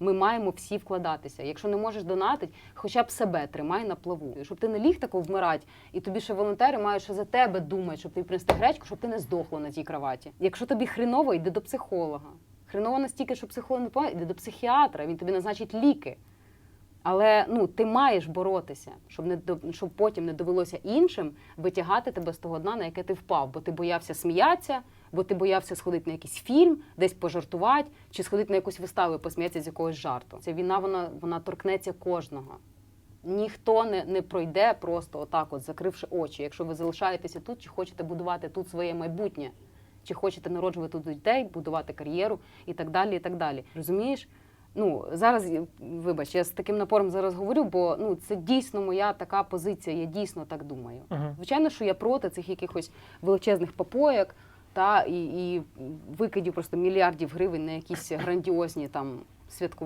Ми маємо всі вкладатися. Якщо не можеш донатити, хоча б себе тримай на плаву. Щоб ти не ліг тако вмирати, і тобі ще волонтери мають ще за тебе думати, щоб ти принести гречку, щоб ти не здохла на тій кроваті. Якщо тобі хреново, йди до психолога. Хреново настільки, що психолог не допомагає, йди до психіатра, він тобі назначить ліки. Але ну ти маєш боротися, щоб не щоб потім не довелося іншим витягати тебе з того дна, на яке ти впав, бо ти боявся сміятися, бо ти боявся сходити на якийсь фільм, десь пожартувати, чи сходити на якусь виставу і посміятися з якогось жарту. Ця війна вона, вона торкнеться кожного. Ніхто не, не пройде просто отак, от закривши очі. Якщо ви залишаєтеся тут, чи хочете будувати тут своє майбутнє, чи хочете народжувати тут дітей, будувати кар'єру і так далі. і так далі. Розумієш? Ну зараз вибач, я з таким напором зараз говорю, бо ну це дійсно моя така позиція. Я дійсно так думаю. Мгм. Звичайно, що я проти цих якихось величезних попоєк та і, і викидів просто мільярдів гривень на якісь грандіозні там святкування.